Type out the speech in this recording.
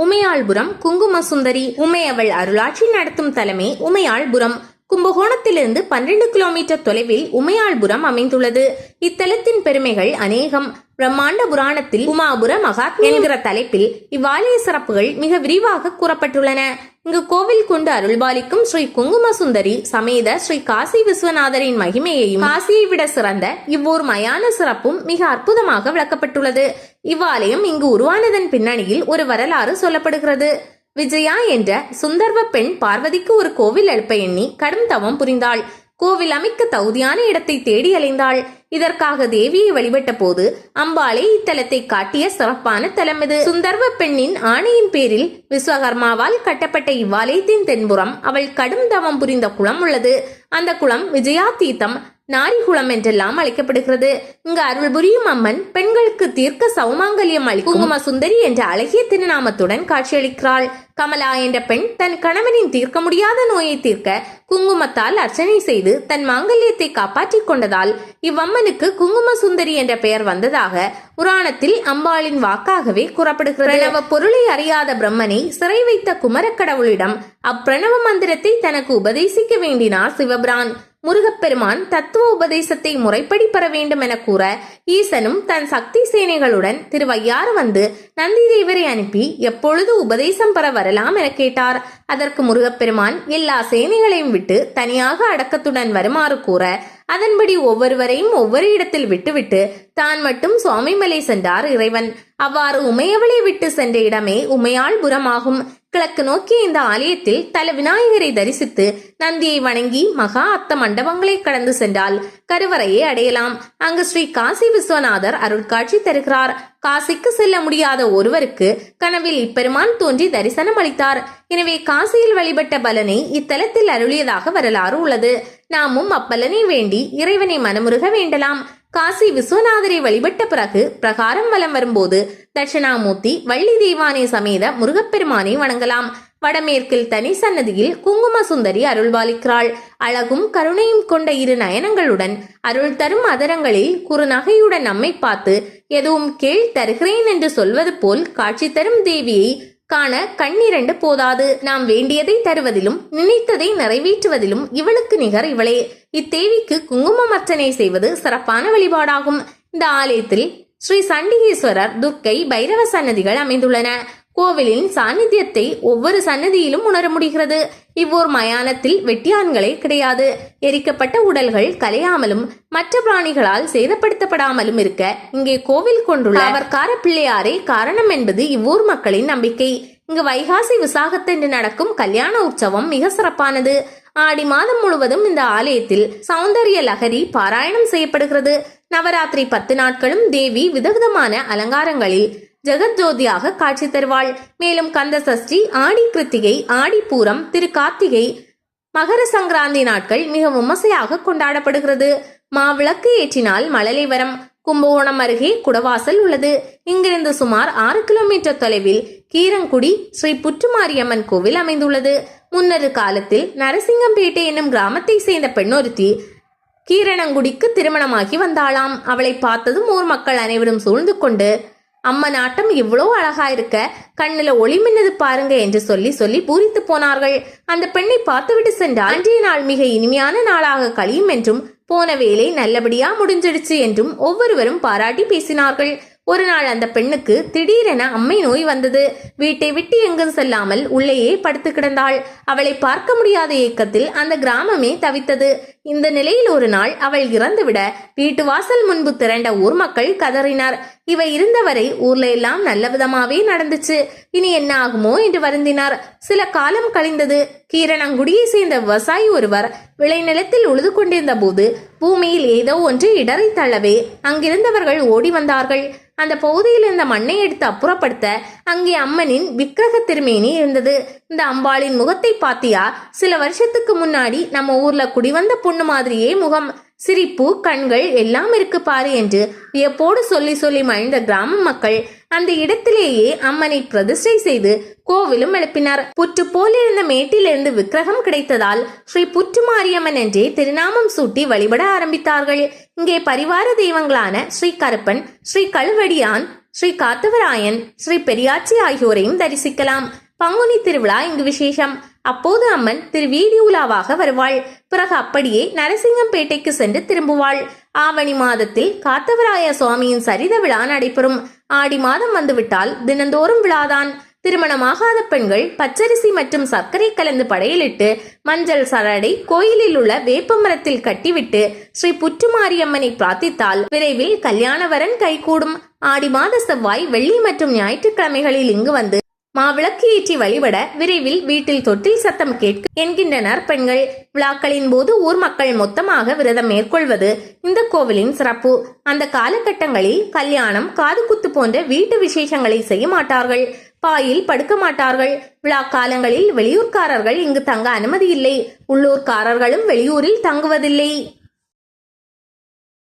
உமையாள்புரம் குங்கும சுந்தரி உமையவள் அருளாட்சி நடத்தும் தலைமை உமையாள்புரம். கும்பகோணத்திலிருந்து பன்னிரண்டு கிலோமீட்டர் தொலைவில் உமையாள்புரம் அமைந்துள்ளது. இத்தலத்தின் பெருமைகள் அநேகம். பிரம்மாண்ட புராணத்தில் உமாபுர மகாத்மா என்கிற தலைப்பில் இவ்வாலய சிறப்புகள் மிக விரிவாக கூறப்பட்டுள்ளன. இங்கு கோவில் கொண்டு அருள்பாலிக்கும் ஸ்ரீ குங்கும சுந்தரி சமேத ஸ்ரீ காசி விஸ்வநாதரின் மகிமையையும் காசியை விட சிறந்த இவ்வொரு மயான சிறப்பும் மிக அற்புதமாக விளக்கப்பட்டுள்ளது. இவ்வாலயம் இங்கு உருவானதன் பின்னணியில் ஒரு வரலாறு சொல்லப்படுகிறது. விஜயா என்ற சுந்தர்வ பெண் பார்வதிக்கு ஒரு கோவில் எழுப்ப எண்ணி கடும் தவம் புரிந்தாள். கோவில் அமைக்க தகுதியான இடத்தை தேடி அலைந்தாள். இதற்காக தேவியை வழிபட்ட போது அம்பாளே இத்தலத்தை காட்டிய சிறப்பான தலம் இது. சுந்தர்வ பெண்ணின் ஆணையின் பேரில் விஸ்வகர்மாவால் கட்டப்பட்ட இவ்வாலயத்தின் தென்புறம் அவள் கடும் தவம் புரிந்த குளம் உள்ளது. அந்த குளம் விஜயா தீர்த்தம் நாரிகுளம் என்றெல்லாம் அழைக்கப்படுகிறது. இங்கு அருள் புரியும் அம்மன் பெண்களுக்கு தீர்க்க சௌமாங்கல்யம் அளிக்கும் குங்கும சுந்தரி என்ற அழகிய திருநாமத்துடன் காட்சியளிக்கிறாள். கமலா என்ற பெண் தன் கணவனின் தீர்க்க முடியாத நோயை தீர்க்க குங்குமத்தால் அர்ச்சனை செய்து தன் மாங்கல்யத்தை காப்பாற்றிக் கொண்டதால் இவ்வம்மனுக்கு குங்கும சுந்தரி என்ற பெயர் வந்ததாக புராணத்தில் அம்பாளின் வாக்காகவே கூறப்படுகிறது. பிரணவ பொருளை அறியாத பிரம்மனை சிறை வைத்த குமரக்கடவுளிடம் அப்பிரணவ மந்திரத்தை தனக்கு உபதேசிக்க வேண்டினார் சிவபிரான். முருகப்பெருமான் தத்துவ உபதேசத்தை முறைப்படி பெற வேண்டும் என கூற ஈசனும் தன் சக்தி சேனைகளுடன் திருவையாறு வந்து நந்தி தேவரை அனுப்பி எப்பொழுது உபதேசம் பெற வரலாம் என கேட்டார். அதற்கு முருகப்பெருமான் எல்லா சேனைகளையும் விட்டு தனியாக அடக்கத்துடன் வருமாறு கூற அதன்படி ஒவ்வொருவரையும் ஒவ்வொரு இடத்தில் விட்டுவிட்டு தான் மட்டும் சுவாமிமலை சென்றார் இறைவன். அவ்வாறு உமையவளை விட்டு சென்ற இடமே உமையாள்புரமாகும் கிழக்கு நோக்கிய இந்த ஆலயத்தில் தல விநாயகரை தரிசித்து நந்தியை வணங்கி மகா அத்த மண்டபங்களை கடந்து சென்றால் கருவறையை அடையலாம். அங்கு ஸ்ரீ காசி விஸ்வநாதர் அருள்காட்சி தருகிறார். காசிக்கு செல்ல முடியாத ஒருவருக்கு கனவில் இப்பெருமான் தோன்றி தரிசனம் அளித்தார். எனவே காசியில் வழிபட்ட பலனை இத்தலத்தில் அருளியதாக வரலாறு உள்ளது. நாமும் அப்பலனை வேண்டி இறைவனை மனமுருக வேண்டலாம். காசி விஸ்வநாதரை வழிபட்ட பிறகு பிரகாரம் வலம் வரும்போது தட்சிணாமூர்த்தி வள்ளி தெய்வானை சமேத முருகப்பெருமானை வணங்கலாம். வடமேற்கில் தனி சன்னதியில் குங்கும சுந்தரி அருள்வாளிக்கிறாள். அழகும் கருணையும் கொண்ட இரு நயனங்களுடன் அருள் தரும் அதரங்களில் குறுநகையுடன் நம்மை பார்த்து எதுவும் கேள் தருகிறேன் என்று சொல்வது போல் காட்சி தரும் தேவியை காண கண்ணிரண்டு போதாது. நாம் வேண்டியதை தருவதிலும் நினைத்ததை நிறைவேற்றுவதிலும் இவளுக்கு நிகர் இவளே. இத்தேவிக்கு குங்குமம் அர்ச்சனை செய்வது சிறப்பான வழிபாடாகும். இந்த ஆலயத்தில் ஸ்ரீ சண்டிகேஸ்வரர் துர்க்கை பைரவ சன்னதிகள் அமைந்துள்ளன. கோவிலின் சாநித்தியத்தை ஒவ்வொரு சன்னதியிலும் உணர முடிகிறது. இவ்வோர் மயானத்தில் வெட்டியான்களே கிடையாது. எரிக்கப்பட்ட உடல்கள் கலையாமலும் மற்ற பிராணிகளால் சேதப்படுத்தப்படாமலும் இருக்க இங்கே கோவில் கொண்டுள்ள அவர்கார பிள்ளையாரே காரணம் என்பது இவ்வூர் மக்களின் நம்பிக்கை. இங்கு வைகாசி விசாகத்தன்று நடக்கும் கல்யாண உற்சவம் மிக சிறப்பானது. ஆடி மாதம் முழுவதும் இந்த ஆலயத்தில் சௌந்தரிய லகரி பாராயணம் செய்யப்படுகிறது. நவராத்திரி பத்து நாட்களும் தேவி விதவிதமான அலங்காரங்களில் ஜெகஜோதியாக காட்சி தருவாள். மேலும் கந்த சஷ்டி ஆடி கிருத்திகை ஆடிப்பூரம் திரு கார்த்திகை மகர சங்கராந்தி நாட்கள் மிக விமர்சையாக கொண்டாடப்படுகிறது. மாவிளக்கு ஏற்றினால் மழலை வரம். கும்பகோணம் அருகே குடவாசல் உள்ளது. இங்கிருந்து சுமார் ஆறு கிலோமீட்டர் தொலைவில் கீரங்குடி ஸ்ரீ புற்றுமாரியம்மன் கோவில் அமைந்துள்ளது. முன்னொரு காலத்தில் நரசிங்கம்பேட்டை என்னும் கிராமத்தை சேர்ந்த பெண்ணொருத்தி கீரணங்குடிக்கு திருமணமாகி வந்தாளாம். அவளை பார்த்ததும் ஊர் மக்கள் அனைவரும் சூழ்ந்து கொண்டு அம்மன் ஆட்டம் இவ்வளோ அழகா இருக்க. கண்ணுல ஒளி மின்னது பாருங்க என்று சொல்லி சொல்லி பூரித்து போனார்கள். அந்த பெண்ணை பார்த்துவிட்டு சென்றால் அன்றைய நாள் மிக இனிமையான நாளாக கழியும் என்றும் போன வேலை நல்லபடியா முடிஞ்சிடுச்சு என்றும் ஒவ்வொருவரும் பாராட்டி பேசினார்கள். ஒரு நாள் அந்த பெண்ணுக்கு திடீரென அம்மை நோய் வந்தது. வீட்டை விட்டு எங்கும் செல்லாமல் உள்ளேயே படுத்து கிடந்தாள். அவளை பார்க்க முடியாத இயக்கத்தில் அந்த கிராமமே தவித்தது. இந்த நிலையில் ஒரு நாள் அவள் இறந்துவிட வீட்டு வாசல் முன்பு திரண்ட ஊர் மக்கள் கதறினார். இவ இருந்தவரை ஊர்ல எல்லாம் நல்லவிதமாவே நடந்துச்சு. இனி என்ன ஆகுமோ என்று வருந்தினார். சில காலம் கழிந்தது கீரணங்குடியை சேர்ந்த விவசாயி ஒருவர் விளைநிலத்தில் உழுது கொண்டிருந்த போது பூமியில் ஏதோ ஒன்று இடரை தள்ளவே அங்கிருந்தவர்கள் ஓடி வந்தார்கள். அந்த பகுதியில் இருந்த மண்ணை எடுத்து அப்புறப்படுத்த அங்கே அம்மனின் விக்கிரக திருமேனி இருந்தது. இந்த அம்பாளின் முகத்தை பாத்தியா சில வருஷத்துக்கு முன்னாடி நம்ம ஊர்ல குடிவந்த பொண்ணு மாதிரியே முகம் சிரிப்பு கண்கள் எல்லாம் இருக்கு பாரு என்று வியப்போடு சொல்லி சொல்லி மகிழ்ந்த கிராம மக்கள் அந்த இடத்திலேயே அம்மனை பிரதிஷ்டை செய்து கோவிலும் எழுப்பினார். புற்று போலிருந்த மேட்டிலிருந்து விக்கிரகம் கிடைத்ததால் ஸ்ரீ புற்று மாரியம்மன் என்றே திருநாமம் சூட்டி வழிபட ஆரம்பித்தார்கள். இங்கே பரிவார தெய்வங்களான ஸ்ரீ கருப்பன் ஸ்ரீ கழுவடியான் ஸ்ரீ காத்தவராயன் ஸ்ரீ பெரியாச்சி ஆகியோரையும் தரிசிக்கலாம். பங்குனி திருவிழா இங்கு விசேஷம். அப்போது அம்மன் திரு வீதி உலாவாக வருவாள். பிறகு அப்படியே நரசிங்கம்பேட்டைக்கு சென்று திரும்புவாள். ஆவணி மாதத்தில் காத்தவராய சுவாமியின் சரித விழா நடைபெறும். ஆடி மாதம் வந்துவிட்டால் தினந்தோறும் விழாதான். திருமணமாகாத பெண்கள் பச்சரிசி மற்றும் சர்க்கரை கலந்து படையலிட்டு மஞ்சள் சரடை கோயிலில் உள்ள வேப்ப மரத்தில் கட்டிவிட்டு ஸ்ரீ புற்றுமாரியம்மனை பிரார்த்தித்தால் விரைவில் கல்யாணவரன் கைகூடும். ஆடி மாத செவ்வாய் வெள்ளி மற்றும் ஞாயிற்றுக்கிழமைகளில் இங்கு வந்து மாவிளக்கு ஏற்றி வழிபட விரைவில் வீட்டில் தொட்டில் சத்தம் கேட்க என்கின்றனர் பெண்கள். விழாக்களின் போது ஊர் மக்கள் மொத்தமாக விரதம் மேற்கொள்வது இந்த கோவிலின் சிறப்பு. அந்த காலகட்டங்களில் கல்யாணம் காதுகுத்து போன்ற வீட்டு விசேஷங்களை செய்ய மாட்டார்கள். பாயில் படுக்க மாட்டார்கள். விழா காலங்களில் வெளியூர்காரர்கள் இங்கு தங்க அனுமதி இல்லை. உள்ளூர்காரர்களும் வெளியூரில் தங்குவதில்லை.